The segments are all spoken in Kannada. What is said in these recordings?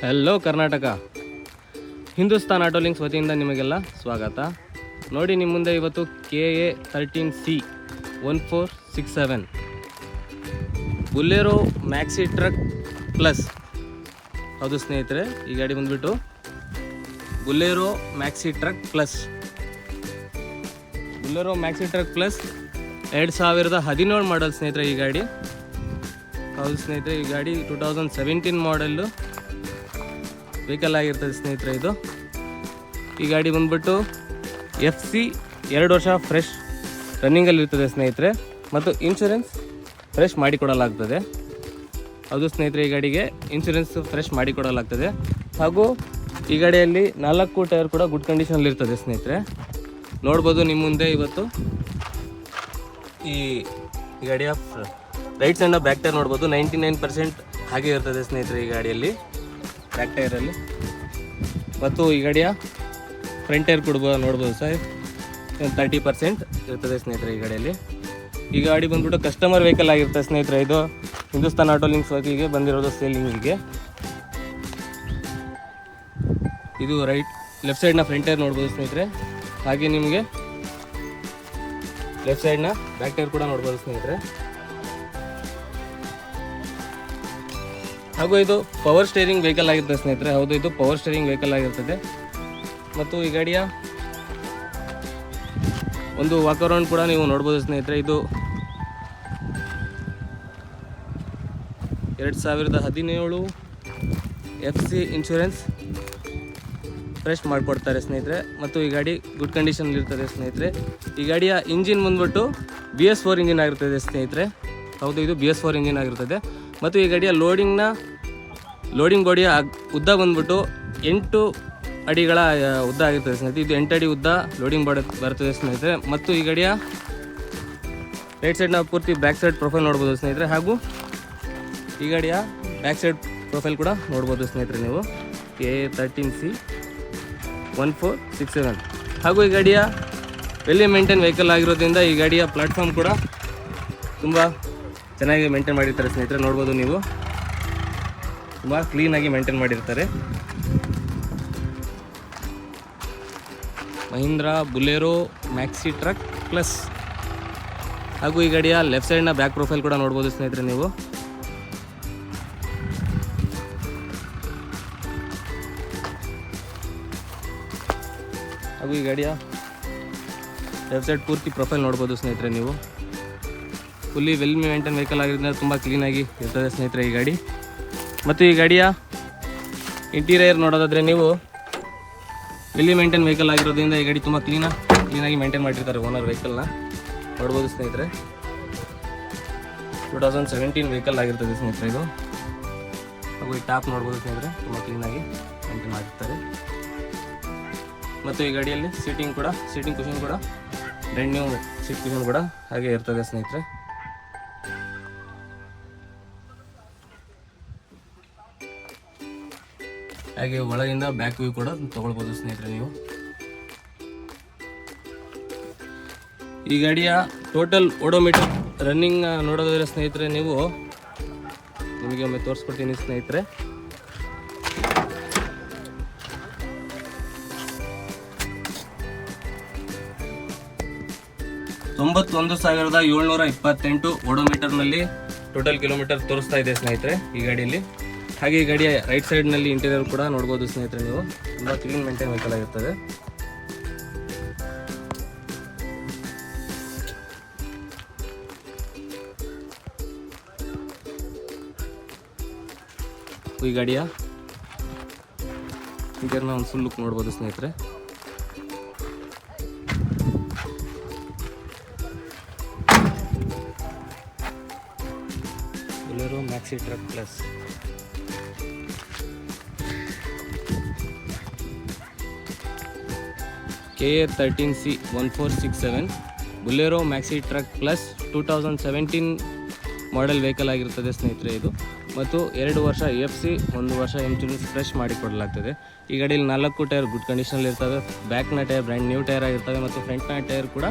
Hello Karnataka Hindustan auto links ವತಿಯಿಂದ ನಿಮಗೆಲ್ಲ ಸ್ವಾಗತ. ನೋಡಿ ನಿಮ್ಮ ಮುಂದೆ ಇವತ್ತು K A thirteen C one four six seven Bolero maxi truck plus ಹೌದು ಸ್ನೇಹಿತರೆ, ಈ ಗಾಡಿ ಬಂದುಬಿಟ್ಟು Bolero maxi truck plus Bolero maxi truck plus ಎರಡು ಸಾವಿರದ ಹದಿನೇಳು ಮಾಡಲ್ ಸ್ನೇಹಿತರೆ, ಈ ಗಾಡಿ. ಹೌದು ಸ್ನೇಹಿತರೆ, ಈ ಗಾಡಿ two thousand seventeen model vehicle ಆಗಿರ್ತದೆ ಸ್ನೇಹಿತರೆ ಇದು. ಈ ಗಾಡಿ ಬಂದ್ಬಿಟ್ಟು ಎಫ್ ಸಿ ಎರಡು ವರ್ಷ ಫ್ರೆಶ್ ರನ್ನಿಂಗಲ್ಲಿ ಇರ್ತದೆ ಸ್ನೇಹಿತರೆ. ಮತ್ತು ಇನ್ಶೂರೆನ್ಸ್ ಫ್ರೆಶ್ ಮಾಡಿಕೊಡಲಾಗ್ತದೆ. ಅದು ಸ್ನೇಹಿತರೆ, ಈ ಗಾಡಿಗೆ ಇನ್ಶೂರೆನ್ಸ್ ಫ್ರೆಶ್ ಮಾಡಿಕೊಡಲಾಗ್ತದೆ. ಹಾಗೂ ಈ ಗಾಡಿಯಲ್ಲಿ ನಾಲ್ಕು ಟೈರ್ ಕೂಡ ಗುಡ್ ಕಂಡೀಷನಲ್ಲಿ ಇರ್ತದೆ ಸ್ನೇಹಿತರೆ. ನೋಡ್ಬೋದು ನಿಮ್ಮ ಮುಂದೆ ಇವತ್ತು. ಈ ಗಾಡಿಯ ರೈಟ್ ಸೈಡ್ನ ಬ್ಯಾಕ್ ಟೈರ್ ನೋಡ್ಬೋದು. ನೈಂಟಿ ನೈನ್ ಪರ್ಸೆಂಟ್ ಹಾಗೆ ಇರ್ತದೆ ಸ್ನೇಹಿತರೆ ಈ ಗಾಡಿಯಲ್ಲಿ. ಬ್ಯಾಕ್ ಟೈರಲ್ಲಿ ಮತ್ತು ಈ ಗಾಡಿಯ ಫ್ರಂಟ್ ಟೈರ್ ಕೊಡ್ಬೋದು ನೋಡ್ಬೋದು ಸರ್ ತರ್ಟಿ ಪರ್ಸೆಂಟ್ ಇರ್ತದೆ ಸ್ನೇಹಿತರೆ ಈ ಗಾಡಿಯಲ್ಲಿ. ಈ ಗಾಡಿ ಬಂದ್ಬಿಟ್ಟು ಕಸ್ಟಮರ್ ವೆಹಿಕಲ್ ಆಗಿರ್ತದೆ ಸ್ನೇಹಿತರೆ ಇದು. ಹಿಂದೂಸ್ತಾನ್ ಆಟೋ ಲಿಂಕ್ಸ್ ವಾಕಿಗೆ ಬಂದಿರೋದು ಸೇಲಿಂಗಿಗೆ ಇದು ರೈಟ್ ಲೆಫ್ಟ್ ಸೈಡ್ನ ಫ್ರಂಟ್ ಟೈರ್ ನೋಡ್ಬೋದು ಸ್ನೇಹಿತರೆ. ಹಾಗೆ ನಿಮಗೆ ಲೆಫ್ಟ್ ಸೈಡ್ನ ಬ್ಯಾಕ್ ಟೈರ್ ಕೂಡ ನೋಡ್ಬೋದು ಸ್ನೇಹಿತರೆ. ಹಾಗೂ ಇದು ಪವರ್ ಸ್ಟೇರಿಂಗ್ ವೆಹಿಕಲ್ ಆಗಿರ್ತದೆ ಸ್ನೇಹಿತರೆ. ಹೌದು, ಇದು ಪವರ್ ಸ್ಟೇರಿಂಗ್ ವೆಹಿಕಲ್ ಆಗಿರ್ತದೆ. ಮತ್ತು ಈ ಗಾಡಿಯ ಒಂದು ವಾಕರೌಂಡ್ ಕೂಡ ನೀವು ನೋಡ್ಬೋದು ಸ್ನೇಹಿತರೆ. ಇದು ಎರಡು ಸಾವಿರದ ಹದಿನೇಳು ಎಫ್ ಸಿ ಇನ್ಶೂರೆನ್ಸ್ ಫ್ರೆಶ್ ಮಾಡಿಕೊಡ್ತಾರೆ ಸ್ನೇಹಿತರೆ. ಮತ್ತು ಈ ಗಾಡಿ ಗುಡ್ ಕಂಡೀಷನ್ ಇರ್ತದೆ ಸ್ನೇಹಿತರೆ. ಈ ಗಾಡಿಯ ಇಂಜಿನ್ ಬಂದ್ಬಿಟ್ಟು ಬಿ ಎಸ್ ಫೋರ್ ಇಂಜಿನ್ ಆಗಿರ್ತದೆ ಸ್ನೇಹಿತರೆ. ಹೌದು, ಇದು ಬಿ ಎಸ್ ಫೋರ್ ಇಂಜಿನ್ ಆಗಿರ್ತದೆ. ಮತ್ತು ಈ ಗಾಡಿಯ ಲೋಡಿಂಗ್ನ ಲೋಡಿಂಗ್ ಬಾಡಿಯ ಉದ್ದ ಬಂದ್ಬಿಟ್ಟು ಎಂಟು ಅಡಿಗಳ ಉದ್ದ ಆಗಿರ್ತದೆ ಸ್ನೇಹಿತರೆ. ಇದು ಎಂಟು ಅಡಿ ಉದ್ದ ಲೋಡಿಂಗ್ ಬಾಡಿ ಬರ್ತದೆ ಸ್ನೇಹಿತರೆ. ಮತ್ತು ಈ ಗಾಡಿಯ ರೈಟ್ ಸೈಡ್ನ ಪೂರ್ತಿ ಬ್ಯಾಕ್ ಸೈಡ್ ಪ್ರೊಫೈಲ್ ನೋಡ್ಬೋದು ಸ್ನೇಹಿತರೆ. ಹಾಗೂ ಈ ಗಾಡಿಯ ಬ್ಯಾಕ್ ಸೈಡ್ ಪ್ರೊಫೈಲ್ ಕೂಡ ನೋಡ್ಬೋದು ಸ್ನೇಹಿತರೆ ನೀವು. K thirteen C one four six seven ಹಾಗೂ ಈ ಗಾಡಿಯ ವೆಲ್ಲಿ ಮೇಂಟೈನ್ ವೆಹಿಕಲ್ ಆಗಿರೋದ್ರಿಂದ ಈ ಗಾಡಿಯ ಪ್ಲಾಟ್ಫಾರ್ಮ್ ಕೂಡ ತುಂಬ ಚೆನ್ನಾಗಿ ಮೇಂಟೈನ್ ಮಾಡಿರ್ತಾರೆ ಸ್ನೇಹಿತರೆ, ನೋಡ್ಬೋದು ನೀವು. ತುಂಬ ಕ್ಲೀನಾಗಿ ಮೇಂಟೈನ್ ಮಾಡಿರ್ತಾರೆ. Mahindra Bolero maxi truck plus ಹಾಗೂ ಈ ಗಾಡಿಯ ಲೆಫ್ಟ್ ಸೈಡ್ನ ಬ್ಯಾಕ್ ಪ್ರೊಫೈಲ್ ಕೂಡ ನೋಡ್ಬೋದು ಸ್ನೇಹಿತರೆ ನೀವು. ಹಾಗೂ ಈ ಗಾಡಿಯ ಲೆಫ್ಟ್ ಸೈಡ್ ಪೂರ್ತಿ ಪ್ರೊಫೈಲ್ ನೋಡ್ಬೋದು ಸ್ನೇಹಿತರೆ ನೀವು. ಫುಲ್ಲಿ ವೆಲ್ ಮೇಂಟೈನ್ ವೆಹಿಕಲ್ ಆಗಿರೋದ್ರಿಂದ ತುಂಬ ಕ್ಲೀನಾಗಿ ಇರ್ತದೆ ಸ್ನೇಹಿತರೆ ಈ ಗಾಡಿ. ಮತ್ತು ಈ ಗಾಡಿಯ ಇಂಟೀರಿಯರ್ ನೋಡೋದಾದರೆ ನೀವು ವೆಲ್ಲಿ ಮೇಂಟೈನ್ ವೆಹಿಕಲ್ ಆಗಿರೋದ್ರಿಂದ ಈ ಗಾಡಿ ತುಂಬ ಕ್ಲೀನ ಕ್ಲೀನಾಗಿ ಮೇಂಟೈನ್ ಮಾಡಿರ್ತಾರೆ ಓನರ್ ವೆಹಿಕಲ್ನ ನೋಡ್ಬೋದು ಸ್ನೇಹಿತರೆ. ಟೂ ತೌಸಂಡ್ ಸೆವೆಂಟೀನ್ ವೆಹಿಕಲ್ ಆಗಿರ್ತದೆ ಸ್ನೇಹಿತರೆ ಇದು. ಹಾಗೂ ಈ ಟಾಪ್ ನೋಡ್ಬೋದು ಸ್ನೇಹಿತರೆ, ತುಂಬ ಕ್ಲೀನಾಗಿ ಮೇಂಟೈನ್ ಮಾಡಿರ್ತಾರೆ. ಮತ್ತು ಈ ಗಾಡಿಯಲ್ಲಿ ಸೀಟಿಂಗ್ ಕೂಡ ಸೀಟಿಂಗ್ ಕುಶನ್ ಕೂಡ ಬ್ರ್ಯಾಂಡ್ ನ್ಯೂ ಸೀಟ್ ಕುಷನ್ ಕೂಡ ಹಾಗೆ ಇರ್ತದೆ ಸ್ನೇಹಿತರೆ. ಹಾಗೆ ಒಳಗಿಂದ ಬ್ಯಾಕ್ ವ್ಯೂ ಕೂಡ ತಗೊಳ್ಬೋದು ಸ್ನೇಹಿತರೆ ನೀವು. ಈ ಗಾಡಿಯ ಟೋಟಲ್ ಓಡೋಮೀಟರ್ ರನ್ನಿಂಗ್ ನೋಡೋದಾದ್ರೆ ಸ್ನೇಹಿತರೆ ನೀವು ನಿಮಗೆ ಒಮ್ಮೆ ತೋರಿಸ್ಕೊಡ್ತೀನಿ ಸ್ನೇಹಿತರೆ. ತೊಂಬತ್ತೊಂದು ಸಾವಿರದ ಏಳ್ನೂರ ಇಪ್ಪತ್ತೆಂಟು ಓಡೋಮೀಟರ್ನಲ್ಲಿ ಟೋಟಲ್ ಕಿಲೋಮೀಟರ್ ತೋರಿಸ್ತಾ ಇದೆ ಸ್ನೇಹಿತರೆ ಈ ಗಾಡಿಯಲ್ಲಿ. ಹಾಗೆ ಈ ಗಾಡಿಯ ರೈಟ್ ಸೈಡ್ನಲ್ಲಿ ಇಂಟೀರಿಯರ್ ಕೂಡ ನೋಡ್ಬೋದು ಸ್ನೇಹಿತರೆ ನೀವು. ತುಂಬಾ ಕ್ಲೀನ್ ಮೇಂಟೈನ್ ವೆಹಿಕಲ್ ಆಗಿರ್ತದೆ. ಈ ಗಾಡಿಯ ಇಂಟೀರಿಯರ್ನ ಒಂದು ಫುಲ್ ಲುಕ್ ನೋಡ್ಬೋದು ಸ್ನೇಹಿತರೆ. Maxi truck plus K A thirteen C one four six seven Bolero maxi truck plus two thousand seventeen model vehicle ಆಗಿರ್ತದೆ ಸ್ನೇಹಿತರೆ ಇದು. ಮತ್ತು ಎರಡು ವರ್ಷ ಎಫ್ ಸಿ ಒಂದು ವರ್ಷ ಇನ್ಶೂರೆನ್ಸ್ ಫ್ರೆಶ್ ಮಾಡಿಕೊಡಲಾಗ್ತದೆ. ಈ ಗಾಡಿಯಲ್ಲಿ ನಾಲ್ಕು ಟೈರ್ ಗುಡ್ ಕಂಡೀಷನಲ್ಲಿ ಇರ್ತವೆ. ಬ್ಯಾಕ್ನ ಟೈರ್ ಬ್ರ್ಯಾಂಡ್ ನ್ಯೂ ಟೈರ್ ಆಗಿರ್ತವೆ ಮತ್ತು ಫ್ರಂಟ್ನ ಟೈರ್ ಕೂಡ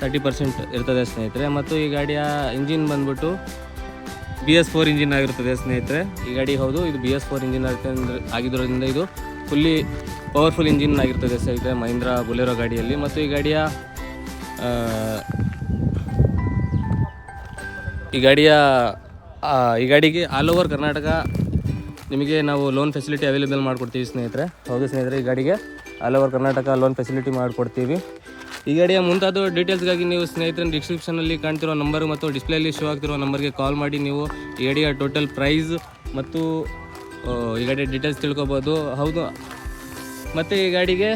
ತರ್ಟಿ ಪರ್ಸೆಂಟ್ ಇರ್ತದೆ ಸ್ನೇಹಿತರೆ. ಮತ್ತು ಈ ಗಾಡಿಯ ಇಂಜಿನ್ ಬಂದ್ಬಿಟ್ಟು ಬಿ ಎಸ್ ಫೋರ್ ಇಂಜಿನ್ ಆಗಿರುತ್ತದೆ ಸ್ನೇಹಿತರೆ. ಈ ಗಾಡಿ ಹೌದು, ಇದು ಬಿ ಎಸ್ ಫೋರ್ ಇಂಜಿನ್ ಆಗಿರೋದ್ರಿಂದ ಇದು ಫುಲ್ಲಿ ಪವರ್ಫುಲ್ ಇಂಜಿನ್ ಆಗಿರ್ತದೆ ಸ್ನೇಹಿತರೆ ಮಹೀಂದ್ರ ಬುಲೆರೋ ಗಾಡಿಯಲ್ಲಿ ಮತ್ತು ಈ ಗಾಡಿಯ ಈ ಗಾಡಿಯ ಈ ಗಾಡಿಗೆ ಆಲ್ ಓವರ್ ಕರ್ನಾಟಕ ನಿಮಗೆ ನಾವು ಲೋನ್ ಫೆಸಿಲಿಟಿ ಅವೈಲೇಬಲ್ ಮಾಡಿಕೊಡ್ತೀವಿ ಸ್ನೇಹಿತರೆ. ಹೌದು ಸ್ನೇಹಿತರೆ, ಈ ಗಾಡಿಗೆ all over Karnataka loan facility ಮಾಡಿಕೊಡ್ತೀವಿ. ಈ ಗಾಡಿಯ ಮುಂತಾದ ಡೀಟೇಲ್ಸ್ಗಾಗಿ ನೀವು ಸ್ನೇಹಿತರೆ ಡಿಸ್ಕ್ರಿಪ್ಷನಲ್ಲಿ ಕಾಣ್ತಿರೋ ನಂಬರು ಮತ್ತು ಡಿಸ್ಪ್ಲೇಲಿ ಶೋ ಆಗ್ತಿರೋ ನಂಬರ್ಗೆ ಕಾಲ್ ಮಾಡಿ. ನೀವು ಈ ಗಾಡಿಯ ಟೋಟಲ್ ಪ್ರೈಸ್ ಮತ್ತು ಈ ಗಾಡಿ ಡೀಟೇಲ್ಸ್ ತಿಳ್ಕೊಬೋದು. ಹೌದು. ಮತ್ತು ಈ ಗಾಡಿಗೆ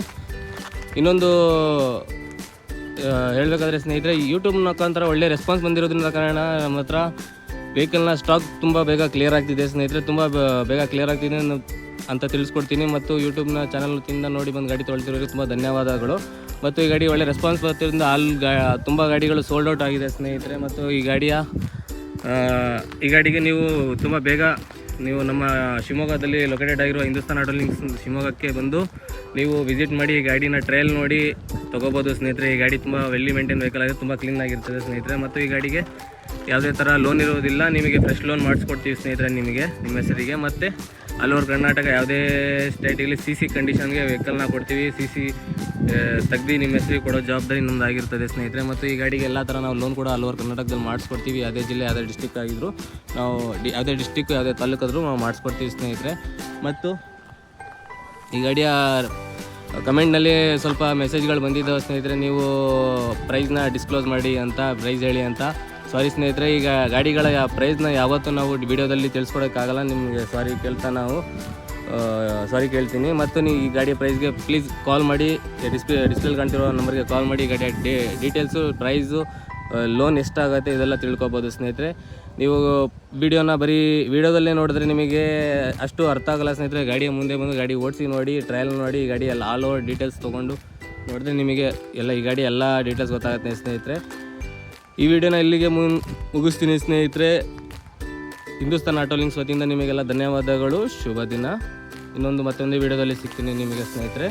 ಇನ್ನೊಂದು ಹೇಳಬೇಕಾದ್ರೆ ಸ್ನೇಹಿತರೆ ಯೂಟ್ಯೂಬ್ ಮುಖಾಂತರ ಒಳ್ಳೆ ರೆಸ್ಪಾನ್ಸ್ ಬಂದಿರೋದ್ರಿಂದ ಕಾರಣ ನಮ್ಮ ಹತ್ರ ವೆಹಿಕಲ್ನ ಸ್ಟಾಕ್ ತುಂಬ ಬೇಗ ಕ್ಲಿಯರ್ ಆಗ್ತಿದೆ ಸ್ನೇಹಿತರೆ. ತುಂಬ ಬೇಗ ಕ್ಲಿಯರ್ ಆಗ್ತಿದೆ ಅಂತ ತಿಳಿಸ್ಕೊಡ್ತೀನಿ. ಮತ್ತು ಯೂಟ್ಯೂಬ್ನ ಚಾನಲ್ನಿಂದ ನೋಡಿ ಬಂದು ಗಾಡಿ ತೊಗೊಳ್ತಿರೋರಿಗೆ ತುಂಬ ಧನ್ಯವಾದಗಳು. ಮತ್ತು ಈ ಗಾಡಿ ಒಳ್ಳೆ ರೆಸ್ಪಾನ್ಸ್ ಬರ್ತಿರೋದ್ರಿಂದ ಅಲ್ಲಿ ಗಾ, ತುಂಬ ಗಾಡಿಗಳು ಸೋಲ್ಡ್ ಔಟ್ ಆಗಿದೆ ಸ್ನೇಹಿತರೆ. ಮತ್ತು ಈ ಗಾಡಿಯ ಈ ಗಾಡಿಗೆ ನೀವು ತುಂಬ ಬೇಗ ನೀವು ನಮ್ಮ ಶಿವಮೊಗ್ಗದಲ್ಲಿ ಲೊಕೇಟೆಡ್ ಆಗಿರುವ ಹಿಂದೂಸ್ತಾನ್ ಆಟೋ ಲಿಂಕ್ಸ್ ಶಿವಮೊಗ್ಗಕ್ಕೆ ಬಂದು ನೀವು ವಿಸಿಟ್ ಮಾಡಿ ಗಾಡಿನ ಟ್ರಯಲ್ ನೋಡಿ ತೊಗೋಬೋದು ಸ್ನೇಹಿತರೆ. ಈ ಗಾಡಿ ತುಂಬ ವೆಲ್ಲಿ ಮೇಂಟೈನ್ ವೆಹಿಕಲ್ ಆಗಿದೆ, ತುಂಬ ಕ್ಲೀನ್ ಆಗಿರ್ತದೆ ಸ್ನೇಹಿತರೆ. ಮತ್ತು ಈ ಗಾಡಿಗೆ ಯಾವುದೇ ಥರ ಲೋನ್ ಇರೋದಿಲ್ಲ. ನಿಮಗೆ ಫ್ರೆಶ್ ಲೋನ್ ಮಾಡಿಸ್ಕೊಡ್ತೀವಿ ಸ್ನೇಹಿತರೆ ನಿಮಗೆ, ನಿಮ್ಮ ಹೆಸರಿಗೆ. ಮತ್ತು ಓವರ್ ಕರ್ನಾಟಕ ಯಾವುದೇ ಸ್ಟೇಟಿಗೆ ಸಿ ಸಿ ಕಂಡೀಷನ್ಗೆ ವೆಹಿಕಲ್ನ ಕೊಡ್ತೀವಿ. ಸಿ ಸಿ ತೆಗ್ದು ನಿಮ್ಮ ಹೆಸರಿಗೆ ಕೊಡೋ ಜವಾಬ್ದಾರಿ ನಮ್ದು ಆಗಿರ್ತದೆ ಸ್ನೇಹಿತರೆ. ಮತ್ತು ಈ ಗಾಡಿಗೆ ಎಲ್ಲ ಥರ ನಾವು ಲೋನ್ ಕೂಡ ಓವರ್ ಕರ್ನಾಟಕದಲ್ಲಿ ಮಾಡಿಸ್ಕೊಡ್ತೀವಿ. ಯಾವುದೇ ಜಿಲ್ಲೆ, ಯಾವುದೇ ಡಿಸ್ಟಿಕ್ ಆಗಿದ್ರು ನಾವು ಡಿ, ಯಾವುದೇ ಡಿಸ್ಟಿಕ್ ಯಾವುದೇ ತಾಲೂಕಾದರೂ ನಾವು ಮಾಡಿಸ್ಕೊಡ್ತೀವಿ ಸ್ನೇಹಿತರೆ. ಮತ್ತು ಈ ಗಾಡಿಯ ಕಮೆಂಟ್ನಲ್ಲಿ ಸ್ವಲ್ಪ ಮೆಸೇಜ್ಗಳು ಬಂದಿದ್ದಾವೆ ಸ್ನೇಹಿತರೆ. ನೀವು ಪ್ರೈಸ್ನ ಡಿಸ್ಕ್ಲೋಸ್ ಮಾಡಿ ಅಂತ ಪ್ರೈಸ್ ಹೇಳಿ ಅಂತ. ಸಾರಿ ಸ್ನೇಹಿತರೆ, ಈಗ ಗಾಡಿಗಳ ಪ್ರೈಸ್ನ ಯಾವತ್ತೂ ನಾವು ವಿಡಿಯೋದಲ್ಲಿ ತಿಳಿಸ್ಕೊಡೋಕ್ಕಾಗಲ್ಲ. ನಿಮಗೆ ಸಾರಿ ಕೇಳ್ತಾ ನಾವು. ಸಾರಿ ಕೇಳ್ತೀನಿ. ಮತ್ತು ನೀವು ಈ ಗಾಡಿಯ ಪ್ರೈಸ್ಗೆ ಪ್ಲೀಸ್ ಕಾಲ್ ಮಾಡಿ. ಡಿಸ್ಪ್ಲೇ ಡಿಸ್ಪ್ಲೇಲಿ ಕಾಣ್ತಿರೋ ನಂಬರ್ಗೆ ಕಾಲ್ ಮಾಡಿ. ಗಾಡಿಯ ಡೇ ಡೀಟೇಲ್ಸು ಪ್ರೈಸು ಲೋನ್ ಎಷ್ಟಾಗುತ್ತೆ ಇದೆಲ್ಲ ತಿಳ್ಕೊಬೋದು ಸ್ನೇಹಿತರೆ. ನೀವು ವಿಡಿಯೋನ ಬರೀ ವಿಡಿಯೋದಲ್ಲೇ ನೋಡಿದ್ರೆ ನಿಮಗೆ ಅಷ್ಟು ಅರ್ಥ ಆಗಲ್ಲ ಸ್ನೇಹಿತರೆ. ಗಾಡಿಯ ಮುಂದೆ ಬಂದು ಗಾಡಿ ಓಡಿಸಿ ನೋಡಿ ಟ್ರಯಲ್ ನೋಡಿ ಈ ಗಾಡಿ ಎಲ್ಲ ಆಲ್ ಓವರ್ ಡೀಟೇಲ್ಸ್ ತೊಗೊಂಡು ನೋಡಿದ್ರೆ ನಿಮಗೆ ಎಲ್ಲ, ಈ ಗಾಡಿ ಎಲ್ಲ ಡೀಟೇಲ್ಸ್ ಗೊತ್ತಾಗುತ್ತೆ ಸ್ನೇಹಿತರೆ. ಈ ವಿಡಿಯೋನ ಇಲ್ಲಿಗೆ ಮುನ್, ಮುಗಿಸ್ತೀನಿ ಸ್ನೇಹಿತರೆ. ಹಿಂದೂಸ್ತಾನ್ ಆಟೋಲಿಂಗ್ಸ್ ವತಿಯಿಂದ ನಿಮಗೆಲ್ಲ ಧನ್ಯವಾದಗಳು. ಶುಭ ದಿನ. ಇನ್ನೊಂದು ಮತ್ತೊಂದು ವಿಡಿಯೋದಲ್ಲಿ ಸಿಗ್ತೀನಿ ನಿಮಗೆ ಸ್ನೇಹಿತರೆ.